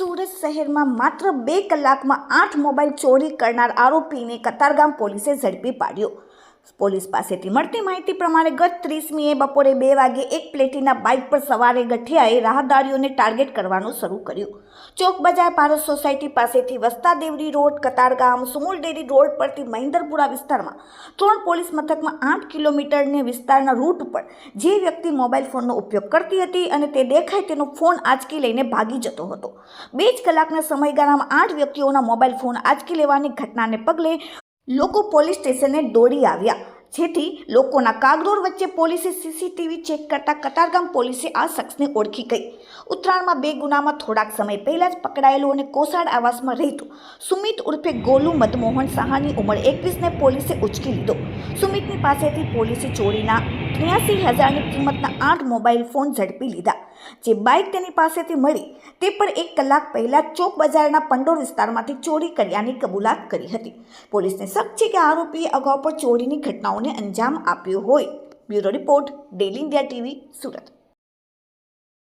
સુરત શહેરમાં માત્ર બે કલાકમાં આઠ મોબાઈલ ચોરી કરનાર આરોપીને કતારગામ પોલીસે ઝડપી પાડ્યો. પોલીસ પાસેથી મળતી માહિતી પ્રમાણે ગત ત્રીસમીએ બપોરે બે વાગે એક પ્લેટીના બાઇક પર સવારે ગઠિયાએ રાહદારીઓને ટાર્ગેટ કરવાનું શરૂ કર્યું. ચોક બજાર ભારત સોસાયટી પાસેથી Vasta Devdi road, Katargam, Sumul dairy road પરથી મહિન્દરપુરા વિસ્તારમાં ત્રણ પોલીસ મથકમાં આઠ કિલોમીટરને વિસ્તારના રૂટ ઉપર જે વ્યક્તિ મોબાઈલ ફોનનો ઉપયોગ કરતી હતી અને તે દેખાય તેનો ફોન આંચકી લઈને ભાગી જતો હતો. બે જ કલાકના સમયગાળામાં આઠ વ્યક્તિઓના મોબાઈલ ફોન આંચકી લેવાની ઘટનાને પગલે લોકો પોલીસ સ્ટેશને દોડી આવ્યા. જેથી લોકોના કાગડોળ વચ્ચે પોલીસે સીસીટીવી ચેક કરતા કતારગામ પોલીસે આ શખ્સને ઓળખી ગઈ. ઉત્તરાયણમાં બે ગુનામાં થોડાક સમય પહેલાં જ પકડાયેલું અને કોસાડ આવાસમાં રહેતું સુમિત ઉર્ફે ગોલુ મદમોહન સાહાની ઉંમર એકવીસને પોલીસે ઉચકી લીધો. સુમિતની પાસેથી પોલીસે ચોરીના ત્ર્યાસી હજારની કિંમતના આઠ મોબાઈલ ફોન ઝડપી લીધા. જે બાઇક તેની પાસેથી મળી, તે પણ એક કલાક પહેલાં ચોક બજારના પંડોર વિસ્તારમાંથી ચોરી કર્યાની કબૂલાત કરી હતી. પોલીસને શક છે કે આરોપીએ અગાઉ પણ ચોરીની ઘટનાઓને અંજામ આપ્યો હોય. Bureau report daily India TV, Surat.